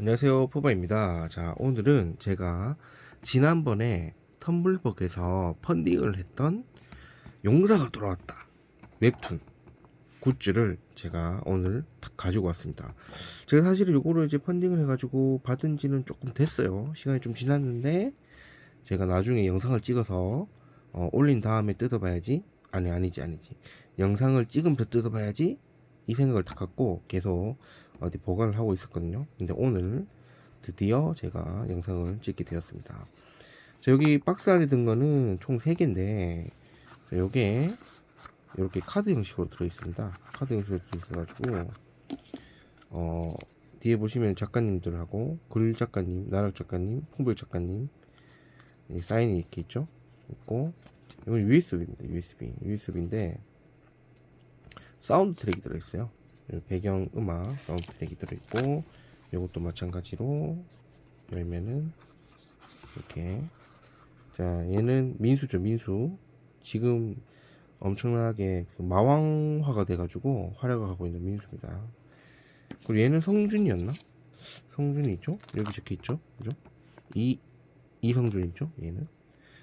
안녕하세요 포바입니다. 자 오늘은 제가 지난번에 텀블벅에서 펀딩을 했던 용사가 돌아왔다. 웹툰 굿즈를 제가 오늘 딱 가지고 왔습니다. 제가 사실 이거를 이제 펀딩을 해가지고 받은 지는 조금 됐어요. 시간이 좀 지났는데 제가 나중에 영상을 찍어서 어, 올린 다음에 뜯어봐야지. 아니 아니지 아니지. 영상을 찍으면서 뜯어봐야지 이 생각을 딱 갖고 계속 어디 보관을 하고 있었거든요. 근데 오늘 드디어 제가 영상을 찍게 되었습니다. 자, 여기 박스 안에 든 거는 총 3개인데, 요게 이렇게 카드 형식으로 들어있습니다. 카드 형식으로 들어있어가지고, 어, 뒤에 보시면 작가님들하고, 글 작가님, 나락 작가님, 풍불 작가님, 이 사인이 이렇게 있죠? 있고, 이건 USB입니다. USB. USB인데, 사운드 트랙이 들어있어요. 배경 음악 사운드 트랙이 들어있고 이것도 마찬가지로 열면은 이렇게. 자 얘는 민수죠 민수. 지금 엄청나게 그 마왕화가 돼가지고 활약을 하고 있는 민수입니다. 그리고 얘는 성준이었나? 성준이 있죠? 여기 적혀 있죠? 그죠? 이 이성준 있죠? 얘는?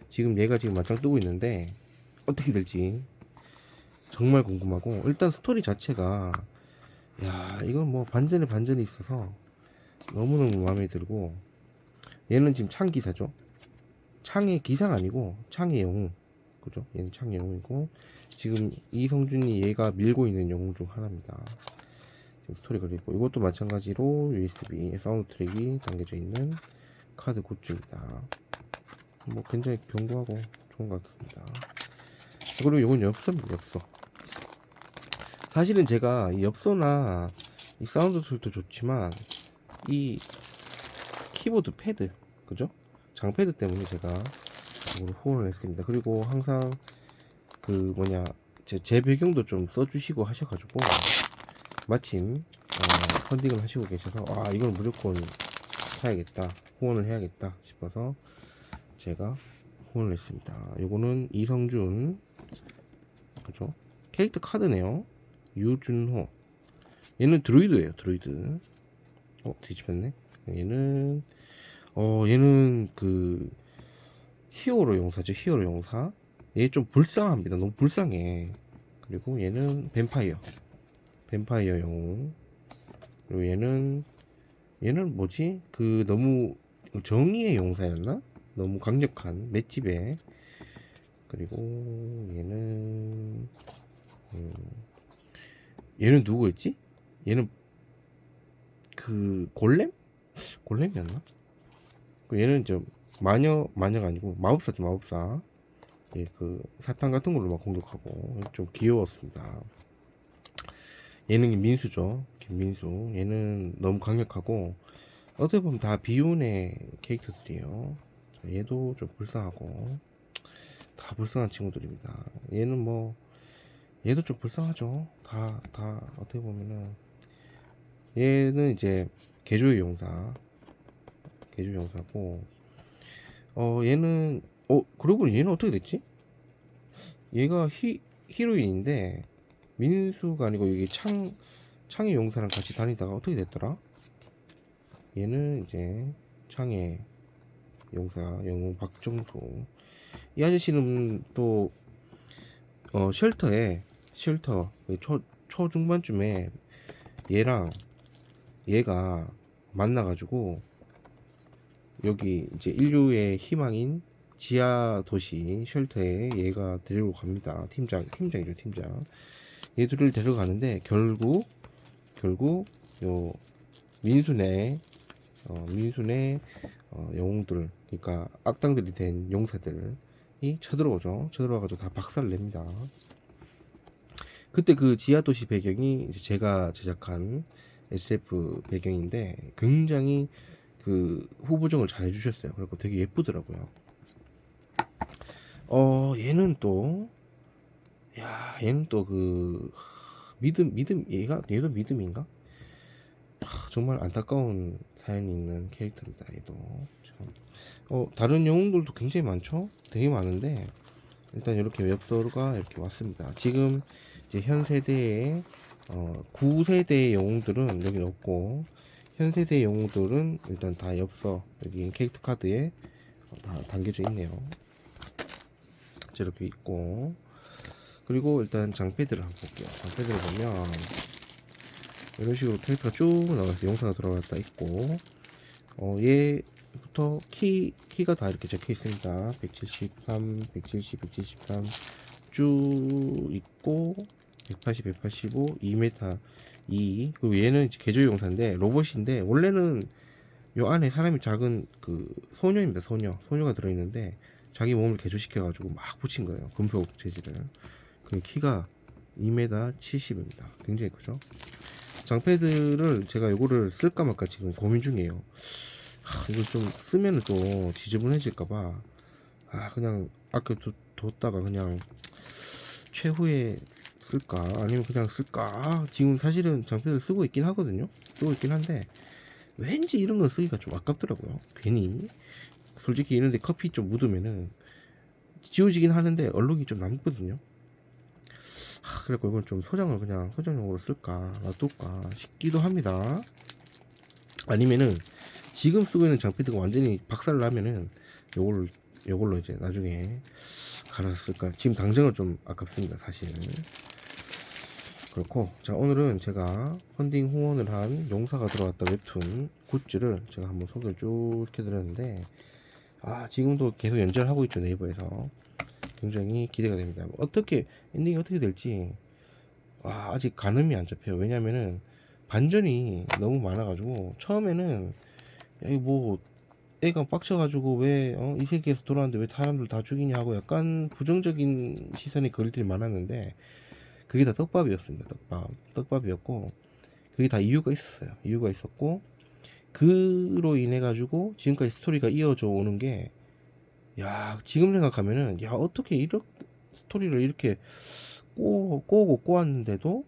지금 얘가 지금 맞짱 뜨고 있는데 어떻게 될지 정말 궁금하고 일단 스토리 자체가 야 이건 뭐 반전에 반전이 있어서 너무너무 마음에 들고 얘는 지금 창 기사죠? 창의 기사가 아니고 창의 영웅. 그죠? 얘는 창의 영웅이고 지금 이성준이 얘가 밀고 있는 영웅 중 하나입니다. 지금 스토리 걸리고 이것도 마찬가지로 USB 사운드 트랙이 담겨져 있는 카드 굿즈입니다. 뭐 굉장히 견고하고 좋은 것 같습니다. 그리고 이건 엽서입니다 엽서 사실은 제가 이 엽서나 이 사운드 툴도 좋지만 이 키보드 패드 그죠? 장패드 때문에 제가 이걸 후원을 했습니다. 그리고 항상 그 뭐냐 제, 제 배경도 좀 써주시고 하셔가지고 마침 어, 펀딩을 하시고 계셔서 아 이건 무조건 사야겠다 후원을 해야겠다 싶어서 제가 후원을 했습니다. 요거는 이성준 그죠? 캐릭터 카드네요. 유준호. 얘는 드루이드예요 드루이드. 어 뒤집혔네. 얘는 어 얘는 그 히어로 용사죠 히어로 용사. 얘 좀 불쌍합니다 너무 불쌍해. 그리고 얘는 뱀파이어 뱀파이어 영웅. 그리고 얘는 얘는 뭐지? 그 너무 정의의 용사였나? 너무 강력한 맷집에. 그리고 얘는 음, 얘는 누구였지? 얘는 그 골렘? 골렘이었나? 그 얘는 좀 마녀 마녀가 아니고 마법사죠 마법사. 예, 그 사탕 같은 걸로 막 공격하고 좀 귀여웠습니다. 얘는 민수죠. 김민수. 얘는 너무 강력하고 어떻게 보면 다 비운의 캐릭터들이에요. 얘도 좀 불쌍하고 다 불쌍한 친구들입니다. 얘는 뭐 얘도 좀 불쌍하죠. 다, 다, 어떻게 보면은. 얘는 이제, 개조의 용사. 개조의 용사고, 어, 얘는, 어, 그러고 보니 얘는 어떻게 됐지? 얘가 히, 히로인인데, 민수가 아니고 여기 창, 창의 용사랑 같이 다니다가 어떻게 됐더라? 얘는 이제, 창의 용사, 영웅 박정수. 이 아저씨는 또, 어, 쉘터에 쉘터 초, 초중반쯤에 얘랑 얘가 만나가지고 여기 이제 인류의 희망인 지하 도시 쉘터에 얘가 데리고 갑니다. 팀장 팀장이죠 팀장. 얘들을 데려가는데 결국 결국 요 민순의 어, 민순의 어, 영웅들 그러니까 악당들이 된 용사들이 쳐들어오죠. 쳐들어와가지고 다 박살 냅니다. 그때 그 지하도시 배경이 제가 제작한 SF 배경인데 굉장히 그 후보정을 잘 해주셨어요. 그리고 되게 예쁘더라고요. 어 얘는 또 야, 얘는 또 그 믿음 믿음 얘가 얘도 믿음인가? 하, 정말 안타까운 사연이 있는 캐릭터입니다. 얘도 참. 어 다른 영웅들도 굉장히 많죠. 되게 많은데 일단 이렇게 웹소가 이렇게 왔습니다. 지금 이제 현 세대의 어, 9세대의 영웅들은 여기 없고 현 세대 용도는 일단 다 엽서 여기 캐릭터 카드에 다 담겨져 있네요. 저렇게 있고 그리고 일단 장패드를 한번 볼게요. 장패드를 보면 이런 식으로 캐릭터가 쭉 나와서 영상가 들어갔다 있고 어 얘부터 키 키가 다 이렇게 적혀 있습니다. 173, 170, 173 쭉 있고 180, 185, 2m 2 그리고 얘는 이제 개조 용사인데 로봇인데 원래는 요 안에 사람이 작은 그 소녀입니다 소녀. 소녀가 들어있는데 자기 몸을 개조시켜 가지고 막 붙인 거예요 금속 재질을. 그 키가 2m 70입니다. 굉장히 크죠? 장패드를 제가 요거를 쓸까 말까 지금 고민 중이에요. 하, 이거 좀 쓰면은 또 지저분해질까봐. 아 그냥 아껴 두, 뒀다가 그냥 최후에 쓸까? 아니면 그냥 쓸까? 아, 지금 사실은 장패드를 쓰고 있긴 하거든요. 쓰고 있긴 한데 왠지 이런 건 쓰기가 좀 아깝더라고요. 괜히. 솔직히 이런데 커피 좀 묻으면은 지워지긴 하는데 얼룩이 좀 남거든요. 하, 그래갖고 이건 좀 소장을 그냥 소장용으로 쓸까? 놔둘까? 싶기도 합니다. 아니면은 지금 쓰고 있는 장패드가 완전히 박살 나면은 요걸로 요걸로 이제 나중에 갈아서 쓸까 지금 당장은 좀 아깝습니다 사실은. 그렇고 자 오늘은 제가 펀딩 후원을 한 용사가 들어왔다 웹툰 굿즈를 제가 한번 소개를 쭉 이렇게 드렸는데 아 지금도 계속 연재하고 있죠 네이버에서. 굉장히 기대가 됩니다. 어떻게 엔딩이 어떻게 될지 아, 아직 가늠이 안 잡혀요. 왜냐면은 반전이 너무 많아가지고 처음에는 야, 이거 뭐 애가 빡쳐가지고 왜이 세계에서 돌아왔는데 왜 사람들 다 죽이냐 하고 약간 부정적인 시선이 그릴 일이 많았는데 그게 다 떡밥이었습니다. 떡밥. 떡밥이었고 그게 다 이유가 있었어요. 이유가 있었고 그로 인해 가지고 지금까지 스토리가 이어져 오는 게 야, 지금 생각하면은 야, 어떻게 이렇게 스토리를 이렇게 꼬, 꼬고 꼬았는데도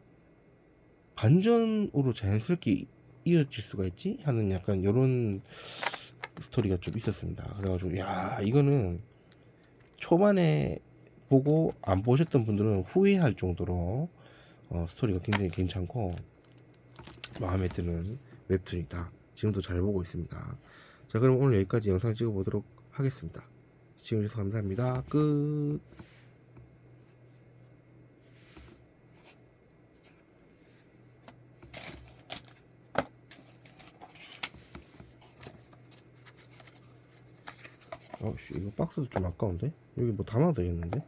반전으로 자연스럽게 이어질 수가 있지? 하는 약간 요런 스토리가 좀 있었습니다. 그래가지고 야, 이거는 초반에 보고 안 보셨던 분들은 후회할 정도로 어, 스토리가 굉장히 괜찮고 마음에 드는 웹툰이다. 지금도 잘 보고 있습니다. 자, 그럼 오늘 여기까지 영상 찍어 보도록 하겠습니다. 시청해주셔서 감사합니다. 끝. 어씨 이거 박스도 좀 아까운데? 여기 뭐 담아도 되겠는데